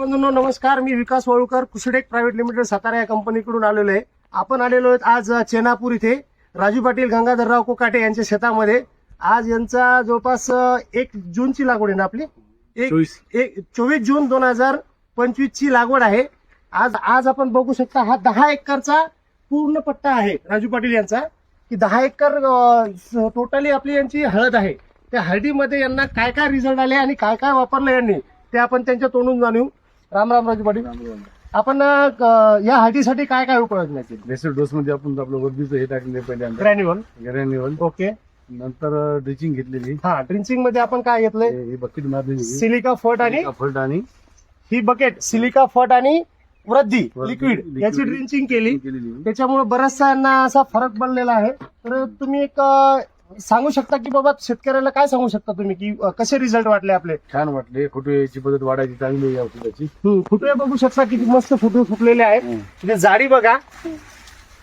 बंधूंनो नमस्कार. मी Vikas Walukar कुसडेक private limited Satara या कंपनीकडून आलेलो आहे. आपण आलेलो आहेत आज चेनापूर इथे. राजू पाटील गंगाधरराव कोकाटे यांच्या शेतामध्ये. आज यांचा जवळपास एक जूनची लागवड आहे ना आपली? एक चोवीस. एक चोवीस जून दोन हजार पंचवीस ची लागवड आहे. आज आज आपण बघू शकता हा दहा एकरचा पूर्ण पट्टा आहे राजू पाटील यांचा. की दहा एकर टोटली आपली यांची हळद आहे. त्या हळदीमध्ये यांना काय काय रिझल्ट आले आणि काय काय वापरलं यांनी ते आपण त्यांच्या तोंडून जाणू राम राम राजू पाटील. आपण अ, या हळदीसाठी काय काय उपाययोजना केली बेसिक डोस मध्ये आपण आपलं वर्दीचं हे टाकले पहिल्यांदा. Granule granule okay. नंतर ड्रिचिंग घेतलेली. हा ड्रिंचिंगमध्ये आपण काय घेतलंय? हे बकेट मारलेली. सिलिका फट आणि फल्ट आणि ही बकेट सिलिका फट आणि वृद्धी वृद्धी, लिक्विड. liquid. याची ड्रिंचिंग केली. केलेली. त्याच्यामुळे बऱ्याचसा यांना असा फरक पडलेला आहे. तर तुम्ही एक अं, सांगू शकता की बाबा शेतकऱ्याला काय सांगू शकता तुम्ही की अं, कसे रिझल्ट वाटले आपले? छान वाटले. फोटो याची पद्धत वाढायची चांगली आहे या औषधाची फुटवे बघू शकता किती मस्त फुटवे फुटलेले आहेत. म्हणजे जाडी बघा.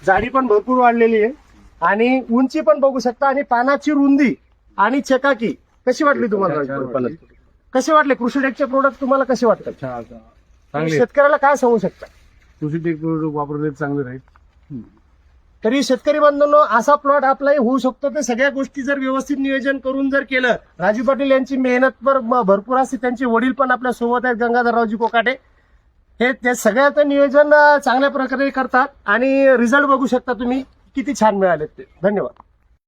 जाडी पण भरपूर वाढलेली आहे. आणि उंची पण बघू शकता. आणि पानाची रुंदी आणि चकाकी. कशी वाटली तुम्हाला? वाटली. कसे वाटले? कृषी टेकचे प्रोडक्ट तुम्हाला कसे वाटतात? छान चांगले. शेतकऱ्याला काय सांगू शकता? कृषी टेक वापरले चांगले राहील. तरी शेतकरी बांधवांनो असा प्लॉट आपलाही होऊ शकतो. तर सगळ्या गोष्टी जर व्यवस्थित नियोजन करून जर केलं राजू पाटील यांची मेहनत पर भरपूर असते त्यांचे वडील पण आपल्यासोबत आहेत गंगाधररावजी कोकाटे. हे ते सगळ्याचं नियोजन चांगल्या प्रकारे करतात. आणि रिझल्ट बघू शकता तुम्ही किती छान मिळालेत ते. धन्यवाद.